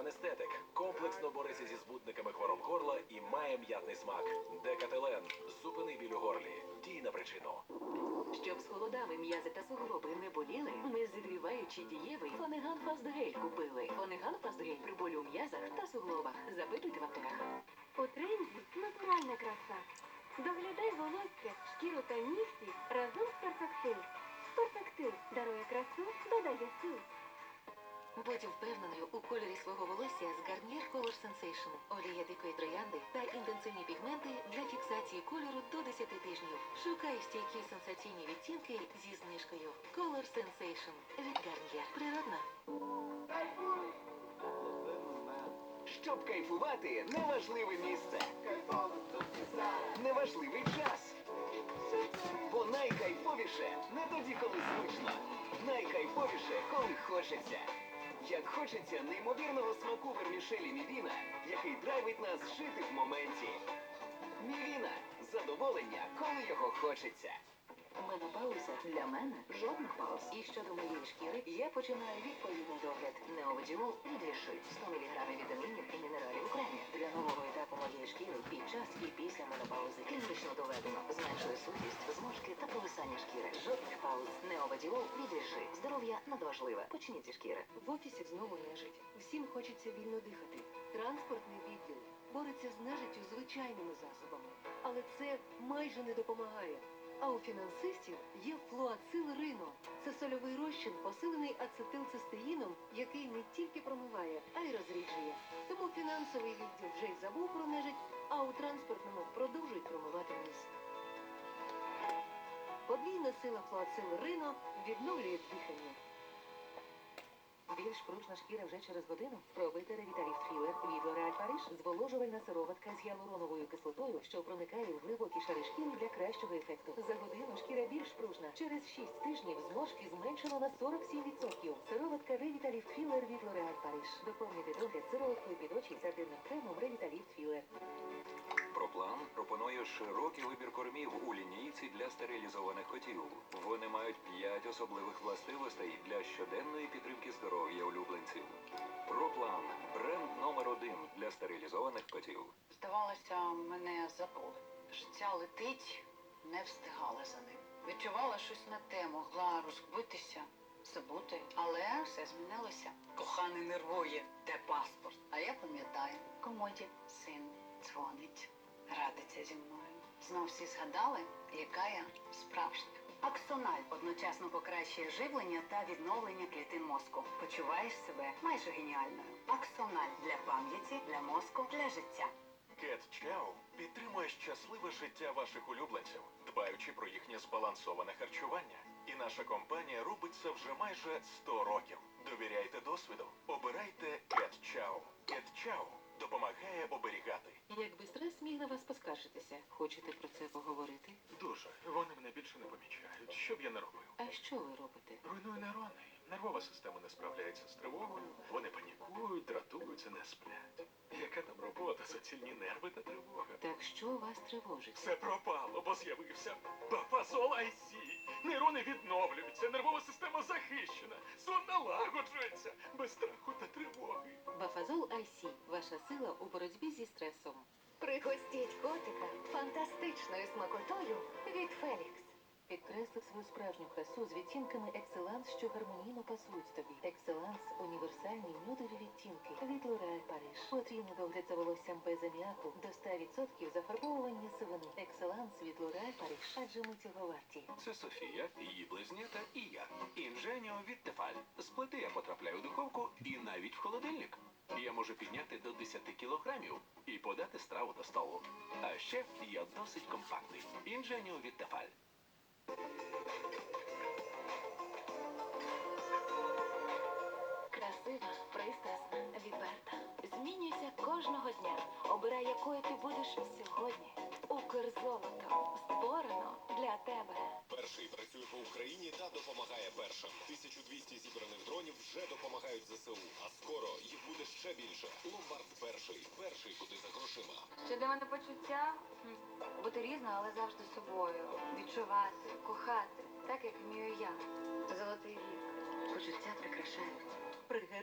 анестетик. Комплексно бореться зі збутниками хвороб горла і має м'ятний смак. Декателен. Зупини біль у горлі. Дій на причину. Щоб з холодами м'язи та суглоби не боліли, ми зігріваючи дієвий Фонеган Фастгель купили. Фонеган Фастгель при болі у м'язах та суглобах. Запитуйте в аптеках. У тренді натуральна краса. Доглядай волосся, шкіру та нігті разом з перфектив. Перфектив дарує красу, додає Будь впевненою у кольорі свого волосся з Garnier Color Sensation. Олія дикої троянди та інтенсивні пігменти для фіксації кольору до 10 тижнів. Шукай стійкі сенсаційні відтінки зі знижкою. Color Sensation від Garnier. Природна. Щоб кайфувати, неважливе місце. Неважливий час. Бо найкайфовіше не тоді, коли зручно. Найкайфовіше, коли хочеться. Як хочеться неймовірного смаку вермішелі Мівіна, який драйвить нас жити в моменті. Мівіна задоволення, коли його хочеться. Менопауза для мене жодних пауз. І щодо моєї шкіри, я починаю відповідний догляд. Неовидіол відріши 100 мг вітамінів і мінералів у Для клінічно доведено. Зменшує сухість, зморшки та провисання шкіри. Жодних пауз. Неовидіол відріши. Здоров'я надважливе. Почніть зі шкіри. В офісі знову нежить. Всім хочеться вільно дихати. Транспортний відділ бореться з нежиттю звичайними засобами. Але це майже не допомагає. А у фінансистів є флуацил Рино. Це сольовий розчин, посилений ацетилцистеїном, який не тільки промиває, а й розріджує. Тому фінансовий відділ вже й забув про нежить, а у транспортному продовжують промивати ніс. Подвійна сила флуацил Рино відновлює дихання. Більш пружна шкіра вже через годину. Пробити Ревіталіфт Філер від L'Oréal Paris зволожувальна сироватка з гіалуроновою кислотою, що проникає в глибокі шари шкіри для кращого ефекту. За годину шкіра більш пружна. Через 6 тижнів зморшки зменшено на 47%. Сироватка Ревіталіфт Філер від L'Oréal Paris. Доповнити догляд сироваткою під очі з арденним кремом Ревіталіфт пропонує широкий вибір кормів у лінійці для стерилізованих котів. Вони мають п'ять особливих властивостей для щоденної підтримки здоров'я улюбленців. Проплан бренд номер один для стерилізованих котів. Здавалося, мене забули. Життя летить, не встигала за ним. Відчувала щось на те, могла розбитися, забути. Але все змінилося. Коханий нервує, де паспорт. А я пам'ятаю, комоді син дзвонить, радиться зі мною. Знов всі згадали, яка я справжня. Аксональ одночасно покращує живлення та відновлення клітин мозку. Почуваєш себе майже геніальною. Аксональ для пам'яті, для мозку, для життя. Кет Чау підтримує щасливе життя ваших улюбленців, дбаючи про їхнє збалансоване харчування. І наша компанія робить це вже майже 100 років. Довіряйте досвіду. Обирайте Кет Чау. Кет Чау допомагає оберігати. Якби стрес міг на вас поскаржитися. Хочете про це поговорити? Дуже. Вони мене більше не помічають. Що б я не робив? А що ви робите? Руйную нейрони. Нервова система не справляється з тривогою. Вони панікують, дратуються, не сплять. Яка там робота, суцільні нерви та тривога? Так що вас тривожить? Все пропало, бо з'явився бафазол IC. Нейрони відновлюються, нервова система захищена, сон налагоджується, без страху та тривоги. Бафазол Айсі. – ваша сила у боротьбі зі стресом. Пригостіть котика фантастичною смакотою від Фелікс. Підкреслив свою справжню красу з відтінками Екселанс, що гармонійно пасують тобі. Екселанс – універсальні нюдові відтінки від L'Oréal Paris. Потрібний догляд за волоссям без аміаку до 100% зафарбовування сивини. Екселанс від L'Oréal Paris, адже ми цього варті. Це Софія, її близнята і я. Інженіо від Тефаль. З плити я потрапляю в духовку і навіть в холодильник. Я можу підняти до 10 кілограмів і подати страву до столу. А ще я досить компактний. Інженіо від Тефаль. Кожного дня. Обирай, якою ти будеш сьогодні. Укрзолото створено для тебе. Перший працює по Україні та допомагає першим. 1200 зібраних дронів вже допомагають ЗСУ. А скоро їх буде ще більше. Ломбард перший. Перший куди за грошима. Що для мене почуття? Бути різною, але завжди собою. Відчувати, кохати, так як вмію я. Золотий вік. Почуття прикрашають. При ГРВІ для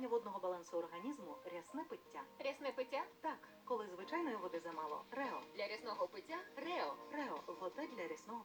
відновлення водного балансу організму рясне пиття. Рясне пиття Так, коли звичайної води замало, Рео. для рясного пиття Рео. Рео вода для рясного